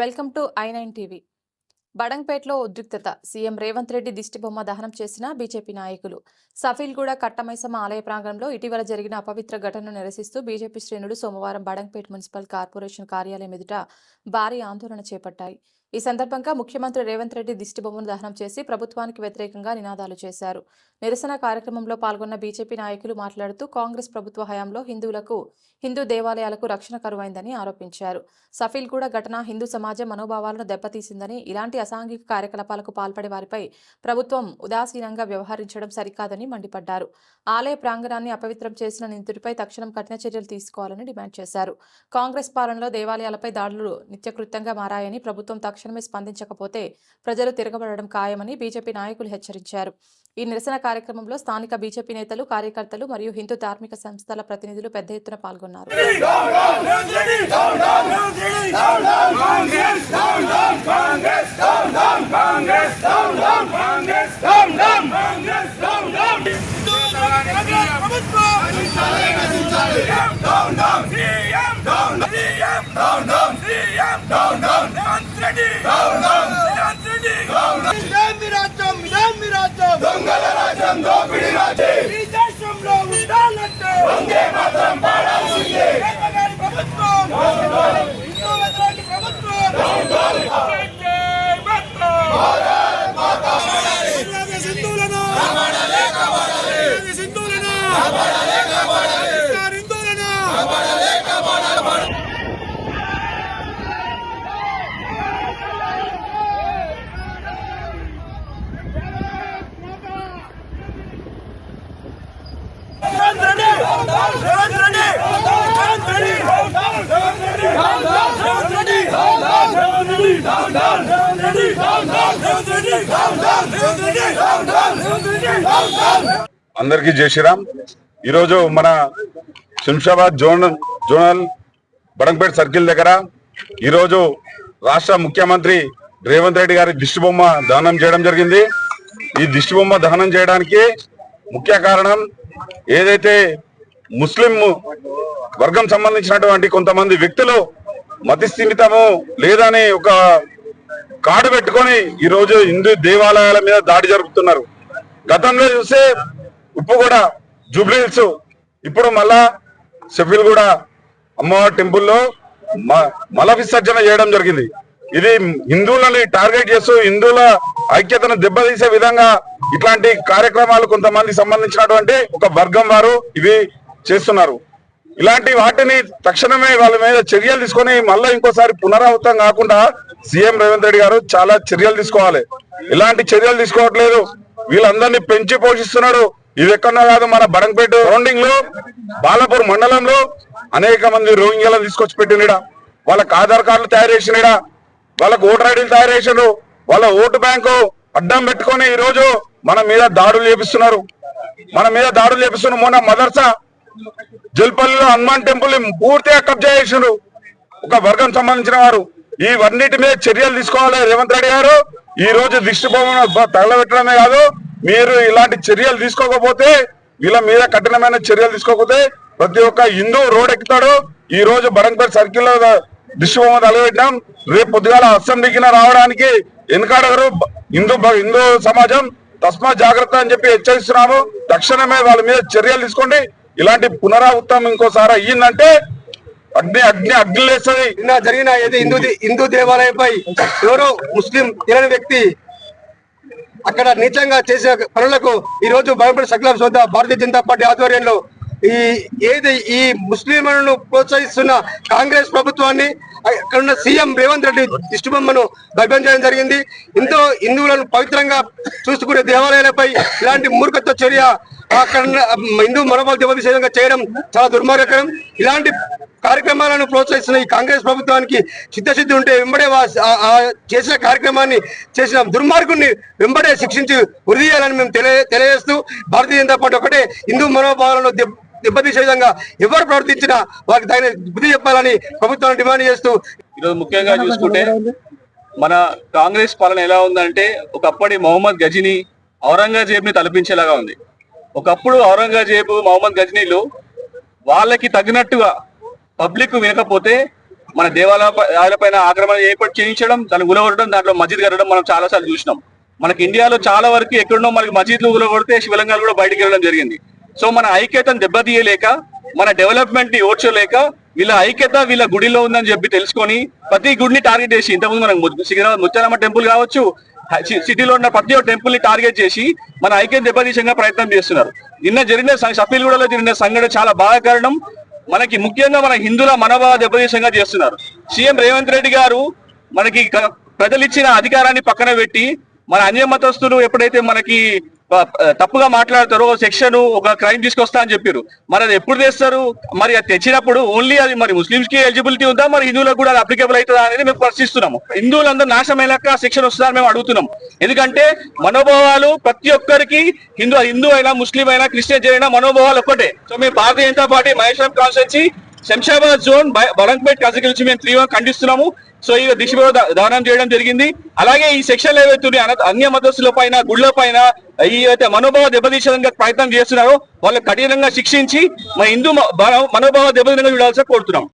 Welcome to I nine TV. బడంగ్పేటలో ఉద్రిక్తత. CM Revanth Reddy దిష్టిబొమ్మ దహనం చేసిన బీజేపీ నాయకులు. సఫీల్గూడ కట్టమైసమ్మ ఆలయ ప్రాంగణంలో ఇటీవల జరిగిన అపవిత్ర ఘటనను నిరసిస్తూ బీజేపీ శ్రేణులు సోమవారం బడంగ్పేట్ మున్సిపల్ కార్పొరేషన్ కార్యాలయం ఎదుట భారీ ఆందోళన చేపట్టాయి. ఈ సందర్భంగా ముఖ్యమంత్రి రేవంత్ రెడ్డి దిష్టిబొమ్మను దహనం చేసి ప్రభుత్వానికి వ్యతిరేకంగా నినాదాలు చేశారు. నిరసన కార్యక్రమంలో పాల్గొన్న బీజేపీ నాయకులు మాట్లాడుతూ కాంగ్రెస్ ప్రభుత్వ హయాంలో హిందువులకు హిందూ దేవాలయాలకు రక్షణ కరువైందని ఆరోపించారు. సఫీల్ కూడా ఘటన హిందూ సమాజం మనోభావాలను దెబ్బతీసిందని ఇలాంటి అసాంఘిక కార్యకలాపాలకు పాల్పడే వారిపై ప్రభుత్వం ఉదాసీనంగా వ్యవహరించడం సరికాదని మండిపడ్డారు. ఆలయ ప్రాంగణాన్ని అపవిత్రం చేసిన నిందితుడిపై తక్షణం కఠిన చర్యలు తీసుకోవాలని డిమాండ్ చేశారు. కాంగ్రెస్ పాలనలో దేవాలయాలపై దాడులు నిత్యకృత్యంగా మారాయని ప్రభుత్వం తక్షణమే స్పందించకపోతే ప్రజలు తిరగబడడం ఖాయమని బీజేపీ నాయకులు హెచ్చరించారు. ఈ నిరసన కార్యక్రమంలో స్థానిక బీజేపీ నేతలు కార్యకర్తలు మరియు హిందూ ధార్మిక సంస్థల ప్రతినిధులు పెద్ద ఎత్తున పాల్గొన్నారు. దొంగల Ando అందరికీ జై శ్రీరామ్. ఈరోజు మన Shamshabad zone zonal Badampet circle దగ్గర ఈరోజు రాష్ట్ర ముఖ్యమంత్రి రేవంత్ రెడ్డి గారి దిష్టిబొమ్మ దహనం చేయడం జరిగింది. ఈ దిష్టిబొమ్మ దహనం చేయడానికి ముఖ్య కారణం ఏదైతే ముస్లిం వర్గం సంబంధించినటువంటి కొంతమంది వ్యక్తులు మతిస్థిమితము లేదని ఒక కార్డు పెట్టుకొని ఈరోజు హిందూ దేవాలయాల మీద దాడి జరుపుతున్నారు. గతంలో చూస్తే ఉప్పు కూడా జూబ్లీహిల్స్ ఇప్పుడు మళ్ళా షెఫిల్ కూడా అమ్మవారి టెంపుల్లో మ- మల విసర్జన చేయడం జరిగింది. ఇది హిందువులని టార్గెట్ చేస్తూ హిందువుల ఐక్యతను దెబ్బతీసే విధంగా ఇట్లాంటి కార్యక్రమాలు కొంతమంది సంబంధించినటువంటి ఒక వర్గం వారు ఇవి చేస్తున్నారు. ఇలాంటి వాటిని తక్షణమే వాళ్ళ మీద చర్యలు తీసుకొని మళ్ళీ ఇంకోసారి పునరావృతం కాకుండా సీఎం రేవంత్ రెడ్డి గారు చాలా చర్యలు తీసుకోవాలి. ఇలాంటి చర్యలు తీసుకోవట్లేదు. వీళ్ళందరినీ పెంచి పోషిస్తున్నాడు. ఇది ఎక్కడో కాదు మన బడంపేట సరౌండింగ్లో బాలపూర్ మండలంలో అనేక మంది రోహింగ్యాలను తీసుకొచ్చి పెట్టినడా వాళ్ళకి ఆధార్ కార్డులు తయారు చేసినడా వాళ్ళకు ఓటర్ ఐడీలు తయారు చేసిండ్రు వాళ్ళ ఓటు బ్యాంకు అడ్డం పెట్టుకొని ఈ రోజు మన మీద దాడులు చేపిస్తున్నారు. మన మీద దాడులు చేపిస్తున్నారు. మొన్న మదర్సా జల్పల్లిలో హనుమాన్ టెంపుల్ని పూర్తిగా కబ్జా చేసినారు ఒక వర్గం సంబంధించిన వారు. ఈ వన్నిటి మీద చర్యలు తీసుకోవాలి రేవంత్ రెడ్డి గారు. ఈ రోజు దిష్టి బొమ్మను తగలబెట్టడమే కాదు మీరు ఇలాంటి చర్యలు తీసుకోకపోతే వీళ్ళ మీద కఠినమైన చర్యలు తీసుకోకపోతే ప్రతి ఒక్క హిందూ రోడ్ ఎక్కుతాడు ఈ రోజు బడంపేట సర్కిల్లో దిష్టి బొమ్మ తగలబెట్టినాం. రేపు పొద్దుగాల అసెంబ్లీకి రావడానికి వెనుకాడగరు. హిందూ హిందూ సమాజం తస్మా జాగ్రత్త అని చెప్పి హెచ్చరిస్తున్నాము. తక్షణమే వాళ్ళ మీద చర్యలు తీసుకోండి. ఇలాంటి పునరావృతం ఇంకోసారి అయ్యిందంటే అగ్ని అగ్ని అగ్ని లేస్తుంది. నిన్న జరిగిన ఏది? హిందూ హిందూ దేవాలయంపై ఎవరో ముస్లిం తెలియని వ్యక్తి అక్కడ నీచంగా చేసే పనులకు ఈ రోజు భయపడే సకల వద్ద భారతీయ జనతా పార్టీ ఆధ్వర్యంలో ఈ ఏది ఈ ముస్లింలను ప్రోత్సహిస్తున్న కాంగ్రెస్ ప్రభుత్వాన్ని అక్కడ ఉన్న సీఎం రేవంత్ రెడ్డి దిష్టిబొమ్మను భగ్నం చేయడం జరిగింది. ఇంతో హిందువులను పవిత్రంగా చూసుకునే దేవాలయాలపై ఇలాంటి మూర్ఖత్వ చర్య అక్కడ హిందూ మనోభావ దెబ్బతీసే చేయడం చాలా దుర్మార్గకరం. ఇలాంటి కార్యక్రమాలను ప్రోత్సహిస్తున్న ఈ కాంగ్రెస్ ప్రభుత్వానికి చిత్తశుద్ధి ఉంటే వెంబడే వా- చేసిన కార్యక్రమాన్ని చేసిన దుర్మార్గుని వెంబడే శిక్షించి ఉరి చేయాలని మేము తెలియ తెలియజేస్తూ భారతీయ జనతా పార్టీ ఒకటే హిందూ మనోభావాలను దెబ్బతీసే విధంగా ఎవరు ప్రవర్తించినా వారికి తగిన బుద్ధి చెప్పాలని ప్రభుత్వాన్ని డిమాండ్ చేస్తూ ఈరోజు ముఖ్యంగా చూసుకుంటే మన కాంగ్రెస్ పాలన ఎలా ఉందంటే ఒకప్పటి మొహమ్మద్ గజనీ ఔరంగజేబ్ని తలపించేలాగా ఉంది. ఒకప్పుడు ఔరంగజేబు మొహమ్మద్ గజనీలు వాళ్ళకి తగినట్టుగా పబ్లిక్ వినకపోతే మన దేవాలయాల పైన ఆక్రమణ ఏర్పాటు చేయించడం దాన్ని గులగొట్టడం దాంట్లో మస్జిద్ కట్టడం మనం చాలా సార్లు చూసినాం. మనకి ఇండియాలో చాలా వరకు ఎక్కడున్నో మనకి మసీద్లు గులగొడితే శివలింగాలు కూడా బయటికి వెళ్ళడం జరిగింది. సో మన ఐక్యతను దెబ్బతీయలేక మన డెవలప్మెంట్ని ఓడ్చలేక వీళ్ళ ఐక్యత వీళ్ళ గుడిలో ఉందని చెప్పి తెలుసుకొని ప్రతి గుడిని టార్గెట్ చేసి ఇంతకుముందు మనకు సికింద్రాబాద్ ముత్యాలమ్మ టెంపుల్ కావచ్చు సిటీలో ఉన్న ప్రతి ఒక్క టెంపుల్ని టార్గెట్ చేసి మన ఐక్యత దెబ్బతీసంగా ప్రయత్నం చేస్తున్నారు. నిన్న జరిగిన సఫీల్గూడలో జరిగిన సంఘటన చాలా బాధాకరణం మనకి ముఖ్యంగా మన హిందువుల మనోభావ దెబ్బతీసంగా చేస్తున్నారు. సీఎం రేవంత్ రెడ్డి గారు మనకి ప్రజలిచ్చిన ప్రజలు ఇచ్చిన అధికారాన్ని పక్కన పెట్టి మన అన్య మతస్థులు ఎప్పుడైతే మనకి తప్పుగా మాట్లాడతారో సెక్షన్ ఒక క్రైమ్ తీసుకొస్తా అని చెప్పారు మరి అది ఎప్పుడు తెస్తారు? మరి అది తెచ్చినప్పుడు ఓన్లీ అది మరి ముస్లిమ్స్కి ఎలిజిబిలిటీ ఉందా? మరి హిందువులకు కూడా అది అప్లికేబుల్ అవుతుందా అనేది మేము ప్రశ్నిస్తున్నాము. హిందువులందరూ నాశనమైనాక శిక్షణ వస్తుందని మేము అడుగుతున్నాం ఎందుకంటే మనోభావాలు ప్రతి ఒక్కరికి హిందూ హిందూ అయినా ముస్లిం అయినా క్రిస్టియన్ అయినా మనోభావాలు ఒక్కటే. సో మేము Bharatiya Janata party Maheshwaram constituency Shamshabad zone బ- బలంపేట్ కాన్స్టిట్యూన్సీ మేము తీవ్రంగా ఖండిస్తున్నాము. సో ఈ దిశలో దానం చేయడం జరిగింది. అలాగే ఈ సెక్షన్ ఏవైతే అన- అన్య మతస్థుల పైన గుళ్ళ పైన ఈ అయితే మనోభావ దెబ్బతీసేందుకు ప్రయత్నం చేస్తున్నారో వాళ్ళు కఠినంగా శిక్షించి మా హిందూ మ- మనోభావ దెబ్బతీయడంగా చూడాల్సి కోరుతున్నాం.